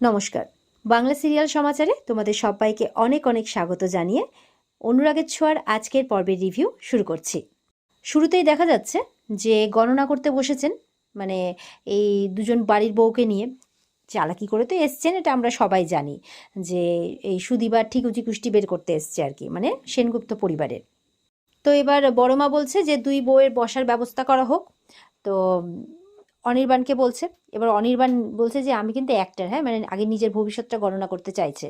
নমস্কার। বাংলা সিরিয়াল সমাচারে তোমাদের সবাইকে অনেক অনেক স্বাগত জানিয়ে অনুরাগের ছোঁয়ার আজকের পর্বের রিভিউ শুরু করছি। শুরুতেই দেখা যাচ্ছে যে গণনা করতে বসেছেন মানে এই দুজন বাড়ির বউকে নিয়ে। চালাকি করে তো এসছেন, এটা আমরা সবাই জানি যে এই সুদিবার ঠিক উচি কুষ্টি বের করতে এসছে আর কি মানে সেনগুপ্ত পরিবারের। তো এবার বড়মা বলছে যে দুই বউয়ের বসার ব্যবস্থা করা হোক। তো অনির্বাণকে বলছে। এবার অনির্বাণ বলছে যে, আমি কিন্তু অ্যাক্টার হ্যাঁ? মানে আগে নিজের ভবিষ্যৎটা গণনা করতে চাইছে।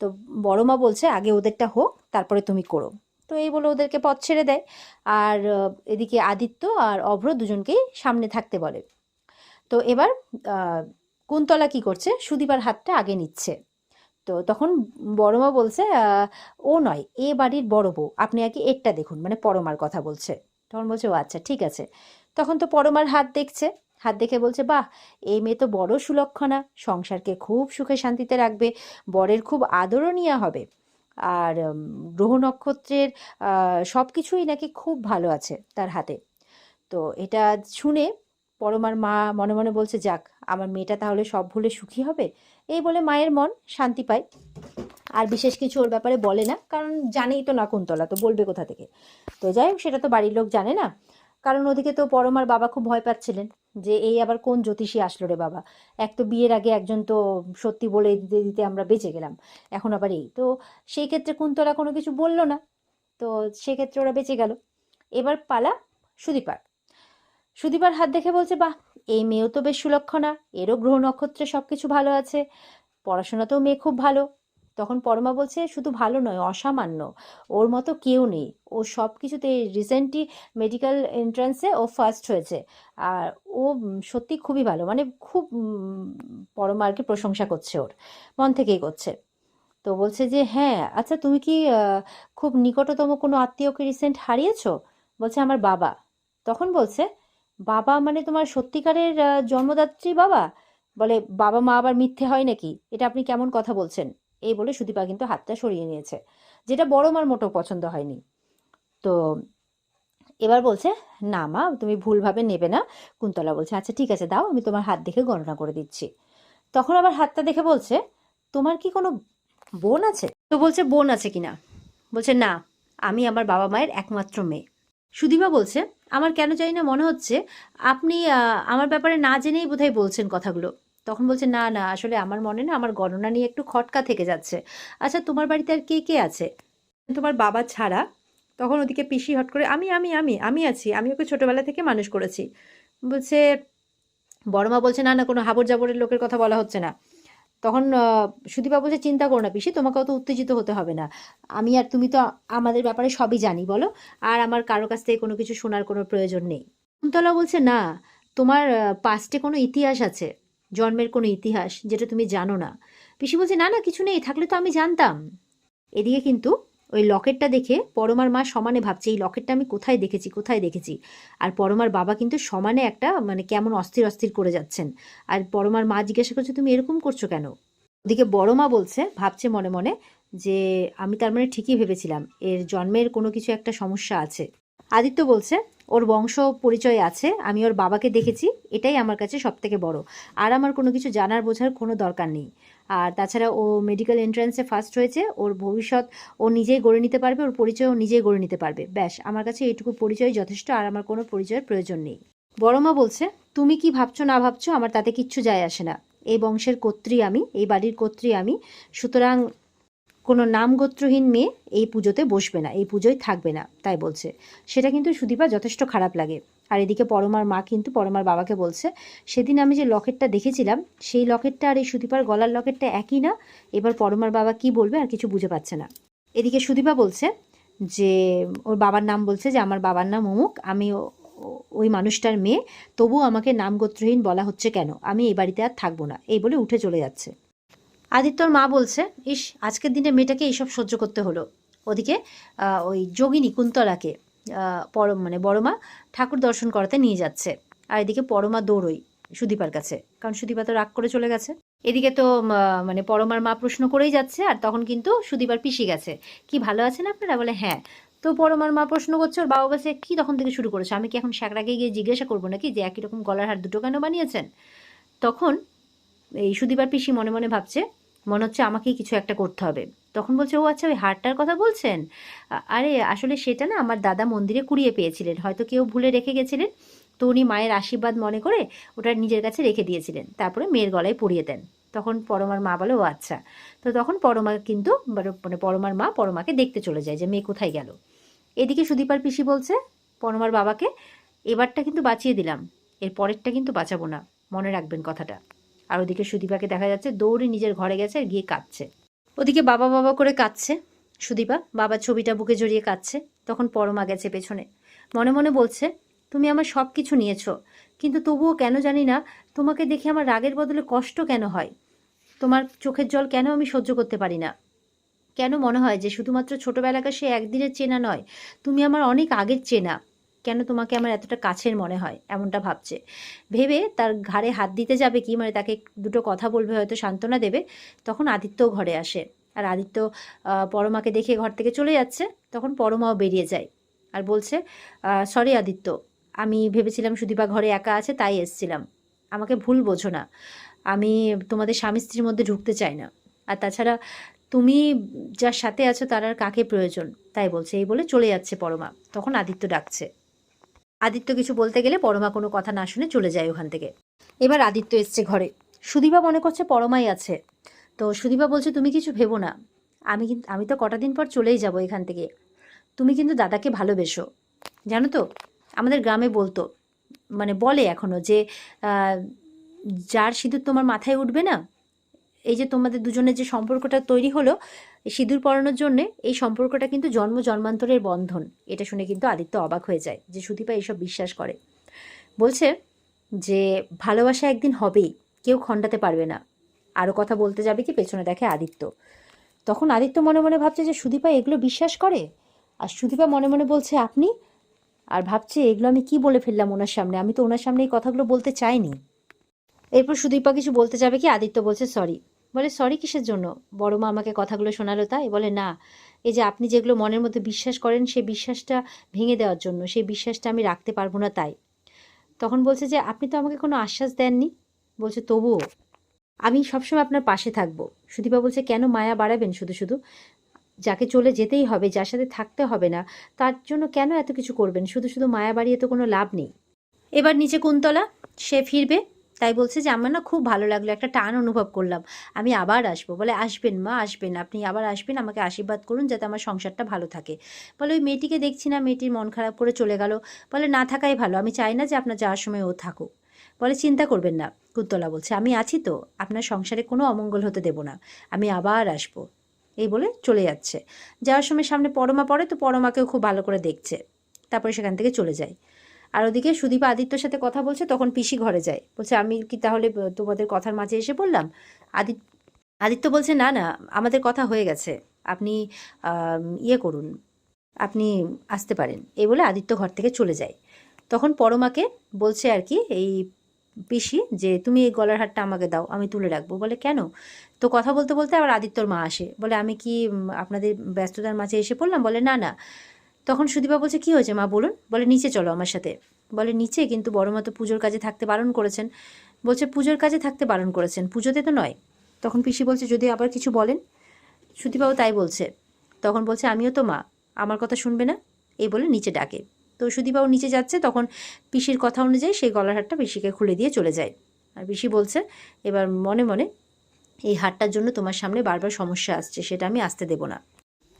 তো বড় মা বলছে, আগে ওদেরটা হোক, তারপরে তুমি করো। তো এই বলে ওদেরকে পথ ছেড়ে দেয়। আর এদিকে আদিত্য আর অভ্র দুজনকেই সামনে থাকতে বলে। তো এবার কুন্তলা কি করছে? সুদীপার হাতটা আগে নিচ্ছে। তো তখন বড় মা বলছে ও নয়, এ বাড়ির বড় বউ। আপনি আগে এরটা দেখুন। মানে পরমার কথা বলছে। তখন বলছে, ও আচ্ছা ঠিক আছে। তখন তো পরমার হাত দেখছে। হাত দেখে বলছে, বাহ, এই মেয়ে তো বড় সুলক্ষণা। সংসারকে খুব সুখে শান্তিতে রাখবে, বরের খুব আদরণীয় হবে। আর গ্রহ নক্ষত্রের সব কিছুই নাকি খুব ভালো আছে তার হাতে। তো এটা শুনে পরমার মা মনে মনে বলছে, যাক, আমার মেয়েটা তাহলে সব ভুলে সুখী হবে? এই বলে মায়ের মন শান্তি পায়। আর বিশেষ কিছু ওর ব্যাপারে বলে না, কারণ জানেই তো না কুন্তলা তো বলবে কোথা থেকে? তো যাই হোক, সেটা তো বাড়ির লোক জানে না। কারণ ওদিকে তো পরমার বাবা খুব ভয় পাচ্ছিলেন। যে, এই আবার কোন জ্যোতিষী আসলো রে বাবা? এক তো বিয়ের আগে একজন তো সত্যি বলে দিতে দিতে আমরা বেঁচে গেলাম, এখন আবার এই। তো সেই ক্ষেত্রে কুন্তলা কোনো কিছু বলল না। তো সেক্ষেত্রে ওরা বেঁচে গেল। এবার পালা সুদীপার। সুদীপার হাত দেখে বলছে, বাহ, এই মেয়েও তো বেশ সুলক্ষণা, এরও গ্রহ নক্ষত্রে সব কিছু ভালো আছে, পড়াশোনাতেও মেয়ে খুব ভালো তখন পরমা বলছে, শুধু ভালো নয়, অসামান্য। ওর মতো কেউ নেই। ও সব কিছুতে রিসেন্টলি মেডিকেল এন্ট্রান্সে ও ফার্স্ট হয়েছে। আর ও সত্যি খুবই ভালো। মানে খুব পরমা আর কি প্রশংসা করছে ওর। মন থেকেই করছে। তো বলছে যে হ্যাঁ আচ্ছা তুমি কি খুব নিকটতম কোনো আত্মীয়কে রিসেন্ট হারিয়েছো? বলছে, আমার বাবা। তখন বলছে, বাবা মানে তোমার সত্যিকারের জন্মদাত্রী বাবা? বলে, বাবা মা আবার মিথ্যে হয় নাকি? এটা আপনি কেমন কথা বলছেন? এই বলে সুদীপা কিন্তু হাতটা সরিয়ে নিয়েছে। যেটা বড় মার মোটেও পছন্দ হয়নি। তো এবার বলছে, না মা, তুমি ভুলভাবে নেবে না। কুন্তলা বলছে আচ্ছা ঠিক আছে, দাও, আমি তোমার হাত দেখে গণনা করে দিচ্ছি। তখন আবার হাতটা দেখে বলছে, তোমার কি কোনো বোন আছে? তো বলছে, বোন আছে কিনা বলছে, না, আমি আমার বাবা মায়ের একমাত্র মেয়ে। সুদীপা বলছে, আমার কেন জানি না মনে হচ্ছে, আপনি আমার ব্যাপারে না জেনেই বোধহয় বলছেন কথাগুলো। তখন বলছে, না না, আসলে আমার মনে না আমার গণনা নিয়ে একটু খটকা থেকে যাচ্ছে। আচ্ছা তোমার বাড়িতে আর কে কে আছে? তোমার বাবা ছাড়া। তখন ওদিকে পিসি হট করে, আমি আমি আমি আমি আছি, আমি ওকে ছোটোবেলা থেকে মানুষ করেছি। বলছে বড়মা বলছে, না না, কোনো হাবর জাবরের লোকের কথা বলা হচ্ছে না। তখন সুদীপা বলছে চিন্তা করো না পিসি, তোমাকে অত উত্তেজিত হতে হবে না। আমি আর তুমি তো আমাদের ব্যাপারে সবই জানি, বলো? আর আমার কারও কাছ থেকে কোনো কিছু শোনার কোনো প্রয়োজন নেই। কুন্তলা বলছে, না, তোমার পাস্টে কোনো ইতিহাস আছে। জন্মের কোনো ইতিহাস যেটা তুমি জানো না। পিসি বলছে, না না, কিছু নেই, থাকলে তো আমি জানতাম। এদিকে কিন্তু ওই লকেটটা দেখে পরমার মা সমানে ভাবছে, এই লকেটটা আমি কোথায় দেখেছি কোথায় দেখেছি? আর পরমার বাবা কিন্তু সমানে একটা মানে কেমন অস্থির অস্থির করে যাচ্ছেন। আর পরমার মা জিজ্ঞাসা করছে, তুমি এরকম করছ কেন? ওদিকে বড় মা বলছে, ভাবছে মনে মনে যে, আমি তার মানে ঠিকই ভেবেছিলাম, এর জন্মের কোনো কিছু একটা সমস্যা আছে। আদিত্য বলছে ওর বংশ পরিচয় আছে, আমি ওর বাবাকে দেখেছি, এটাই আমার কাছে সব থেকে বড়। আর আমার কোনো কিছু জানার বোঝার কোনো দরকার নেই। আর তাছাড়া ও মেডিকেল এন্ট্রান্সে ফার্স্ট হয়েছে, ওর ভবিষ্যৎ ও নিজেই গড়ে নিতে পারবে, ওর পরিচয় ও নিজেই গড়ে নিতে পারবে। ব্যাস, আমার কাছে এইটুকু পরিচয় যথেষ্ট, আর আমার কোনো পরিচয়ের প্রয়োজন নেই। বড় মা বলছে, তুমি কি ভাবছ না ভাবছ, আমার তাতে কিচ্ছু যায় আসে না। এই বংশের কর্ত্রী আমি, এই বাড়ির কর্ত্রী আমি, সুতরাং কোনো নাম গোত্রহীন মেয়ে এই পুজোতে বসবে না, এই পুজোয় থাকবে না, তাই বলছে। সেটা কিন্তু সুদীপা যথেষ্ট খারাপ লাগে। আর এদিকে পরমার মা কিন্তু পরমার বাবাকে বলছে, সেদিন আমি যে লকেটটা দেখেছিলাম, সেই লকেটটা আর এই সুদীপার গলার লকেটটা একই না? এবার পরমার বাবা কি বলবে আর কিছু বুঝে পাচ্ছে না। এদিকে সুদীপা বলছে যে, ওর বাবার নাম বলছে যে, আমার বাবার নাম অমুক, আমি ওই মানুষটার মেয়ে, তবুও আমাকে নাম গোত্রহীন বলা হচ্ছে কেন? আমি এই বাড়িতে আর থাকব না। এই বলে উঠে চলে যাচ্ছে। আদিত্যর মা বলছে, ইস, আজকের দিনে মেয়েটাকে এইসব সহ্য করতে হলো। ওদিকে ওই যোগিনী কুন্তলাকে পরম মানে বড়মা ঠাকুর দর্শন করাতে নিয়ে যাচ্ছে। আর এদিকে পরমা দৌড়ই সুদীপার কাছে, কারণ সুদীপা তো রাগ করে চলে গেছে। এদিকে তো মানে পরমার মা প্রশ্ন করেই যাচ্ছে, আর তখন কিন্তু সুদীপার পিসি গেছে। কি, ভালো আছেন আপনারা? বলে হ্যাঁ। তো পরমার মা প্রশ্ন করছে, ওর বাবা বলছে, কি তখন থেকে শুরু করেছে? আমি কি এখন স্যাকরাকে গিয়ে জিজ্ঞাসা করব নাকি যে একই রকম গলার হার দুটো কেন বানিয়েছেন? তখন এই সুদীপার পিসি মনে মনে ভাবছে, মনে হচ্ছে আমাকেই কিছু একটা করতে হবে। তখন বলছে, ও আচ্ছা ওই হারটার কথা বলছেন? আরে, আসলে সেটা না আমার দাদা মন্দিরে কুড়িয়ে পেয়েছিলেন। হয়তো কেউ ভুলে রেখে গেছিলেন। তো উনি মায়ের আশীর্বাদ মনে করে ওটা নিজের কাছে রেখে দিয়েছিলেন। তারপরে মেয়ের গলায় পরিয়ে দেন। তখন পরমার মা বলে, ও আচ্ছা। তো তখন পরমা কিন্তু মানে পরমার মা পরমাকে দেখতে চলে যায় যে মেয়ে কোথায় গেল। এদিকে সুদীপার পিসি বলছে, পরমার বাবাকে, এবারটা কিন্তু বাঁচিয়ে দিলাম। এর পরেরটা কিন্তু বাঁচাবো না। মনে রাখবেন কথাটা। আর ওদিকে সুদীপাকে দেখা যাচ্ছে দৌড়ে নিজের ঘরে গেছে আর গিয়ে কাঁদছে। ওদিকে বাবা বাবা করে কাঁদছে। সুদীপা বাবার ছবিটা বুকে জড়িয়ে কাঁদছে। তখন পরমা গেছে পেছনে। মনে মনে বলছে, তুমি আমার সব কিছু নিয়েছো, কিন্তু তবুও কেন জানি না, তোমাকে দেখে আমার রাগের বদলে কষ্ট কেন হয়? তোমার চোখের জল কেন আমি সহ্য করতে পারি না? কেন মনে হয় যে শুধুমাত্র ছোটবেলাকার সে একদিনের চেনা নয়, তুমি আমার অনেক আগের চেনা। কেন তোমাকে আমার এতটা কাছের মনে হয়? এমনটা ভাবছে। ভেবে তার ঘাড়ে হাত দিতে যাবে কি? মানে তাকে দুটো কথা বলবে, হয়তো সান্ত্বনা দেবে। তখন আদিত্যও ঘরে আসে। আর আদিত্য পরমাকে দেখে ঘর থেকে চলে যাচ্ছে। তখন পরমাও বেরিয়ে যায়। আর বলছে সরি আদিত্য, আমি ভেবেছিলাম সুদীপা ঘরে একা আছে, তাই এসছিলাম। আমাকে ভুল বোঝো না। আমি তোমাদের স্বামী স্ত্রীর মধ্যে ঢুকতে চাই না। আর তাছাড়া তুমি যার সাথে আছো তার আর কাকে প্রয়োজন? তাই বলছে। এই বলে চলে যাচ্ছে পরমা। তখন আদিত্য ডাকছে। আদিত্য কিছু বলতে গেলে পরমা কোনো কথা না শুনে চলে যায় ওখান থেকে। এবার আদিত্য এসছে ঘরে। সুদীপা মনে করছে পরমাই আছে। তো সুদীপা বলছে, তুমি কিছু ভেবো না। আমি কিন্তু আমি তো কটা দিন পর চলেই যাব এখান থেকে। তুমি কিন্তু দাদাকে ভালোবেসো। জানো তো, আমাদের গ্রামে বলতো মানে বলে এখনও যে যার সিঁদুর তোমার মাথায় উঠবে না এই যে তোমাদের দুজনের যে সম্পর্কটা তৈরি হলো সিঁদুর পরানোর জন্য এই সম্পর্কটা কিন্তু জন্ম জন্মান্তরের বন্ধন। এটা শুনে কিন্তু আদিত্য অবাক হয়ে যায় যে সুদীপা এইসব বিশ্বাস করে। বলছে যে, ভালোবাসা একদিন হবেই, কেউ খণ্ডাতে পারবে না। আরও কথা বলতে যাবে কি পেছনে দেখে আদিত্য। তখন আদিত্য মনে মনে ভাবছে যে সুদীপা এগুলো বিশ্বাস করে? আর সুদীপা মনে মনে বলছে, আপনি? আর ভাবছে, এগুলো আমি কি বলে ফেললাম ওনার সামনে? আমি তো ওনার সামনে এই কথাগুলো বলতে চাইনি। এরপর সুদীপা কিছু বলতে যাবে কি? আদিত্য বলছে, সরি। বলে সরি কিসের জন্য? বড় মা আমাকে কথাগুলো শোনালো তাই, বলে, না, এই যে আপনি যেগুলো মনের মধ্যে বিশ্বাস করেন সেই বিশ্বাসটা ভেঙে দেওয়ার জন্য সেই বিশ্বাসটা আমি রাখতে পারব না তাই। তখন বলছে যে, আপনি তো আমাকে কোনো আশ্বাস দেননি? বলছে, তবুও, আমি সবসময় আপনার পাশে থাকব। সুদীপা বলছে, কেন মায়া বাড়াবেন শুধু শুধু? যাকে চলে যেতেই হবে, যার সাথে থাকতে হবে না, তার জন্য কেন এত কিছু করবেন? শুধু শুধু মায়া বাড়িয়ে তো কোনো লাভ নেই। এবার নিচে কুন্তলা, সে ফিরবে। তাই বলছে যে, আমার না খুব ভালো লাগল, একটা টান অনুভব করলাম। আমি আবার আসব। বলে, আসবেন মা, আসবেন। আপনি আবার আসবেন, আমাকে আশীর্বাদ করুন যাতে আমার সংসারটা ভালো থাকে। বলে, ওই মেয়েটিকে দেখছি না, মেয়েটির মন খারাপ করে চলে গেল। বলে, না থাকাই ভালো, আমি চাই না যে আপনার যাওয়ার সময় ও থাকুক। বলে, চিন্তা করবেন না। কুন্তলা বলছে, আমি আছি তো, আপনার সংসারে কোনো অমঙ্গল হতে দেব না, আমি আবার আসব। এই বলে চলে যাচ্ছে। যাওয়ার সময় সামনে পরমা পড়ে, তো পরমাকেও খুব ভালো করে দেখছে। তারপরে সেখান থেকে চলে যায়। আর ওদিকে সুদীপা আদিত্যর সাথে কথা বলছে, তখন পিসি ঘরে যায়। বলছে, আমি কি তাহলে তোমাদের কথার মাঝে এসে বললাম আদিত্য আদিত্য বলছে, না না, আমাদের কথা হয়ে গেছে। আপনি ইয়ে করুন। আপনি আসতে পারেন। এই বলে আদিত্য ঘর থেকে চলে যায়। তখন পরমাকে বলছে আর কি, এই পিসি, যে তুমি এই গলার হারটা আমাকে দাও, আমি তুলে রাখব। বলে, কেন? তো কথা বলতে বলতে আবার আদিত্যর মা আসে। বলে, আমি কি আপনাদের ব্যস্ততার মাঝে এসে পড়লাম? বলে, না না। তখন সুদীপা বলছে, কি হয়েছে মা, বলুন? বলে, নিচে চলো আমার সাথে। বলে নিচে, কিন্তু বড় মা তো পুজোর কাজে থাকতে বারণ করেছেন। বলছে, পুজোর কাজে থাকতে বারণ করেছেন। পুজোতে তো নয়। তখন পিসি বলছে, যদি আবার কিছু বলেন? সুদীপাও তাই বলছে। তখন বলছে, আমিও তো মা, আমার কথা শুনবে না? এই বলে নিচে ডাকে। তো সুদীপাও নিচে যাচ্ছে, তখন পিসির কথা অনুযায়ী সেই গলার হারটা পিসিকে খুলে দিয়ে চলে যায়। আর পিসি বলছে, এবার মনে মনে এই হারটার জন্য তোমার সামনে বারবার সমস্যা আসছে, সেটা আমি আসতে দেব না।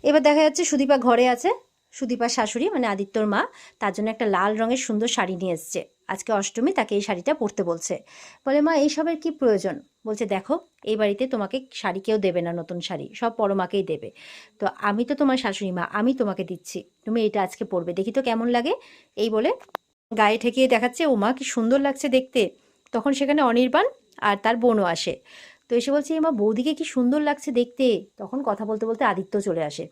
এবার দেখা যাচ্ছে সুদীপা ঘরে আছে। সুদীপার শাশুড়ি মানে আদিত্যর মা, তার জন্য একটা লাল রঙের সুন্দর শাড়ি নিয়ে এসছে। আজকে অষ্টমী, তাকে এই শাড়িটা পরতে বলছে। বলে, মা, এইসবের কি প্রয়োজন? বলছে, দেখো, এই বাড়িতে তোমাকে শাড়ি কেউ দেবে না, নতুন শাড়ি। সব পরমাকেই দেবে। তো আমি তো তোমার শাশুড়ি মা, আমি তোমাকে দিচ্ছি। তুমি এটা আজকে পরবে। দেখি তো কেমন লাগে। এই বলে গায়ে ঠেকিয়ে দেখাচ্ছে, ও মা, কি সুন্দর লাগছে দেখতে। তখন সেখানে অনির্বাণ আর তার বোনও আসে। তো এসে বলছে মা, বৌদিকে কি সুন্দর লাগছে দেখতে? তখন কথা বলতে বলতে আদিত্য চলে আসে।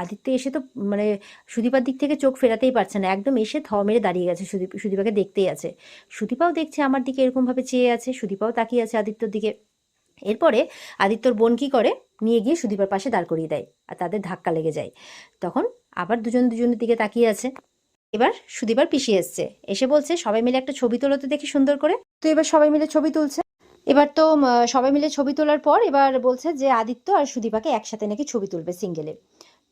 আদিত্য এসে তো মানে সুদীপার দিক থেকে চোখ ফেরাতেই পারছে না। একদম এসে থ মেরে দাঁড়িয়ে গেছে সুদীপ, সুদীপাকে দেখতেই আছে। সুদীপাও দেখছে আমার দিকে এরকমভাবে চেয়ে আছে, সুদীপাও তাকিয়ে আছে আদিত্যর দিকে। এরপরে আদিত্যর বোন কি করে? নিয়ে গিয়ে সুদীপার পাশে দাঁড় করিয়ে দেয় আর তাদের ধাক্কা লেগে যায়। তখন আবার দুজন দুজনের দিকে তাকিয়ে আছে। এবার সুদীপার পিসি এসছে। এসে বলছে, সবাই মিলে একটা ছবি তোলো তো দেখি সুন্দর করে। তো এবার সবাই মিলে ছবি তুলছে। এবার তো সবাই মিলে ছবি তোলার পর এবার বলছে যে, আদিত্য আর সুদীপাকে একসাথে নাকি ছবি তুলবে সিঙ্গেলে।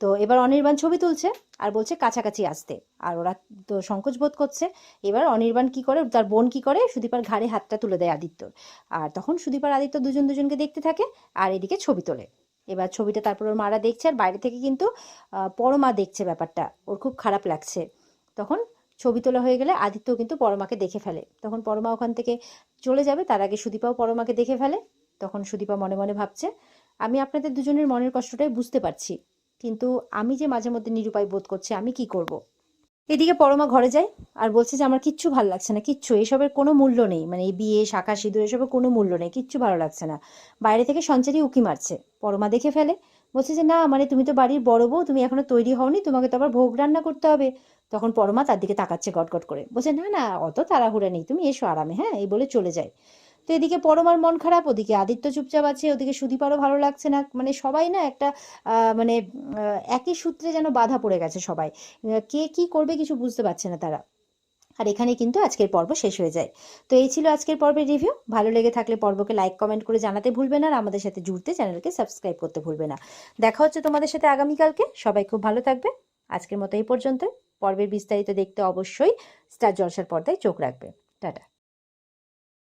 তো এবার অনির্বাণ ছবি তুলছে আর বলছে কাছাকাছি আসতে। আর ওরা তো সংকোচ বোধ করছে। এবার অনির্বাণ কি করে, তার বোন কি করে, সুদীপার ঘাড়ে হাতটা তুলে দেয় আদিত্যর। আর তখন সুদীপার আদিত্য দুজন দুজনকে দেখতে থাকে আর এদিকে ছবি তোলে। এবার ছবিটা তারপর ওর মারা দেখছে আর বাইরে থেকে কিন্তু পরমা দেখছে ব্যাপারটা। ওর খুব খারাপ লাগছে। তখন ছবি তোলা হয়ে গেলে আদিত্য কিন্তু পরমাকে দেখে ফেলে। তখন পরমা ওখান থেকে চলে যাবে। তার আগে সুদীপাও পরমাকে দেখে ফেলে। তখন সুদীপা মনে মনে ভাবছে, আমি আপনাদের দুজনের মনের কষ্টটাই বুঝতে পারছি। কিন্তু আমি যে মাঝে মধ্যে নিরুপায় বোধ করছি, আমি কি করব। এদিকে পরমা ঘরে যায় আর বলছে যে, আমার কিচ্ছু ভালো লাগছে না, কিচ্ছু এসবের কোনো মূল্য নেই। মানে এই বিয়ে, শাখা সিঁদুর এসবের কোনো মূল্য নেই, কিচ্ছু ভালো লাগছে না। বাইরে থেকে সঞ্চারী উকি মারছে। পরমা দেখে ফেলে, বলছে যে, না মানে তুমি তো বাড়ির বড় বউ, তুমি এখনও তৈরি হওনি, তোমাকে তো আবার ভোগ রান্না করতে হবে। তখন পরমা তার দিকে তাকাচ্ছে গটগট করে। বলছে, না না, অত তাড়াহুড়া নেই, তুমি এসো আরামে হ্যাঁ? এই বলে চলে যায়। তো এদিকে পরমার মন খারাপ, ওদিকে আদিত্য চুপচাপ আছে, ওদিকে সুদীপারও ভালো লাগছে না। মানে সবাই না একটা মানে একই সূত্রে যেন বাধা পড়ে গেছে সবাই। কে কি করবে কিছু বুঝতে পারছে না তারা। আর এখানে কিন্তু আজকের পর্ব শেষ হয়ে যায়। তো এই ছিল আজকের পর্বের রিভিউ ভালো লেগে থাকলে পর্বকে লাইক কমেন্ট করে জানাতে ভুলবে না আর আমাদের সাথে জুড়তে চ্যানেলকে সাবস্ক্রাইব করতে ভুলবে না। দেখা হচ্ছে তোমাদের সাথে আগামীকালকে। সবাই খুব ভালো থাকবে। আজকের মতো এই পর্যন্ত পর্বের বিস্তারিত দেখতে অবশ্যই স্টার জলসার পর্দায় চোখ রাখবে। টাটা।